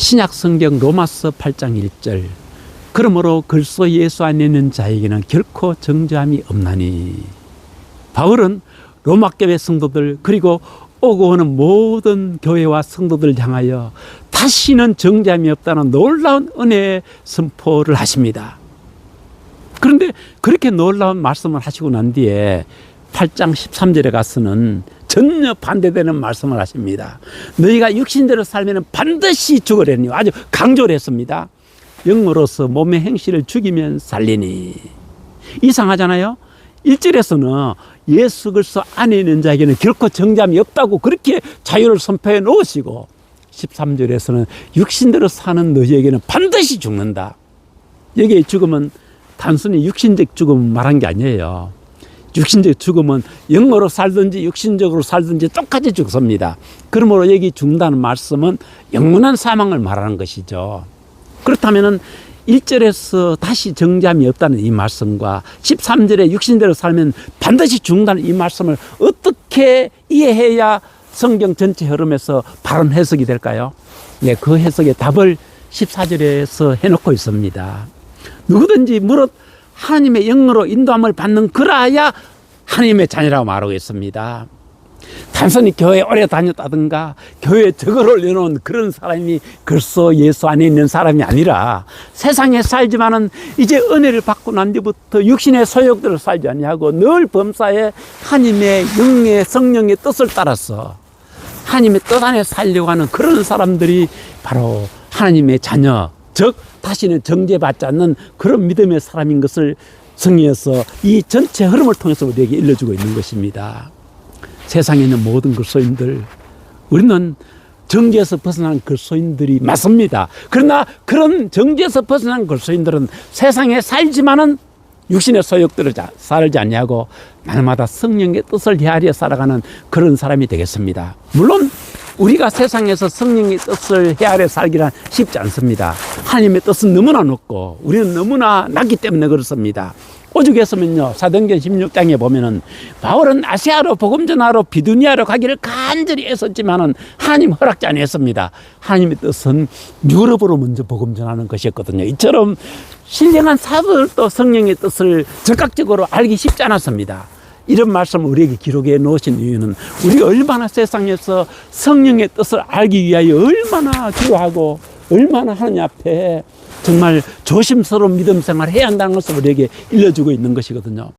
신약 성경 로마서 8장 1절 그러므로 글소 예수 안에 있는 자에게는 결코 정죄함이 없나니 바울은 로마 교회 성도들 그리고 오고 오는 모든 교회와 성도들 향하여 다시는 정죄함이 없다는 놀라운 은혜의 선포를 하십니다. 그런데 그렇게 놀라운 말씀을 하시고 난 뒤에 8장 13절에 가서는 전혀 반대되는 말씀을 하십니다. 너희가 육신대로 살면 반드시 죽으려니 아주 강조를 했습니다. 영으로서 몸의 행실을 죽이면 살리니 이상하잖아요. 1절에서는 예수 그리스도 안에 있는 자에게는 결코 정잠이 없다고 그렇게 자유를 선포해 놓으시고 13절에서는 육신대로 사는 너희에게는 반드시 죽는다. 여기에 죽음은 단순히 육신적 죽음을 말한 게 아니에요. 육신적 죽음은 영어로 살든지 육신적으로 살든지 똑같이 죽습니다. 그러므로 여기 죽는다는 말씀은 영원한 사망을 말하는 것이죠. 그렇다면은 1절에서 다시 정잠이 없다는 이 말씀과 13절에 육신대로 살면 반드시 죽는다는 이 말씀을 어떻게 이해해야 성경 전체 흐름에서 바른 해석이 될까요? 예, 그 해석의 답을 14절에서 해놓고 있습니다. 누구든지 무릇 하나님의 영으로 인도함을 받는 그라야 하나님의 자녀라고 말하고 있습니다. 단순히 교회 오래 다녔다든가 교회에 적을 올려놓은 그런 사람이 글쎄 예수 안에 있는 사람이 아니라 세상에 살지만은 이제 은혜를 받고 난 뒤부터 육신의 소욕들을 살지 아니하고 늘 범사에 하나님의 영의 성령의 뜻을 따라서 하나님의 뜻 안에 살려고 하는 그런 사람들이 바로 하나님의 자녀 즉 다시는 정죄받지 않는 그런 믿음의 사람인 것을 성경에서 이 전체 흐름을 통해서 우리에게 일러주고 있는 것입니다. 세상에 있는 모든 그리스도인들 우리는 정죄에서 벗어난 그리스도인들이 맞습니다. 그러나 그런 정죄에서 벗어난 그리스도인들은 세상에 살지만은 육신의 소욕들을 자- 살지 않냐고 날마다 성령의 뜻을 헤아려 살아가는 그런 사람이 되겠습니다. 물론 우리가 세상에서 성령의 뜻을 헤아려 살기란 쉽지 않습니다. 하나님의 뜻은 너무나 높고 우리는 너무나 낮기 때문에 그렇습니다. 오죽했으면요 사도행전 16장에 보면은 바울은 아시아로 복음 전하러 비두니아로 가기를 간절히 애썼지만은 하나님 허락지 아니했습니다. 하나님의 뜻은 유럽으로 먼저 복음 전하는 것이었거든요. 이처럼 신령한 사도들도 성령의 뜻을 적극적으로 알기 쉽지 않았습니다. 이런 말씀을 우리에게 기록해 놓으신 이유는 우리가 얼마나 세상에서 성령의 뜻을 알기 위하여 얼마나 기도하고 얼마나 하나님 앞에 정말 조심스러운 믿음 생활을 해야 한다는 것을 우리에게 일러주고 있는 것이거든요.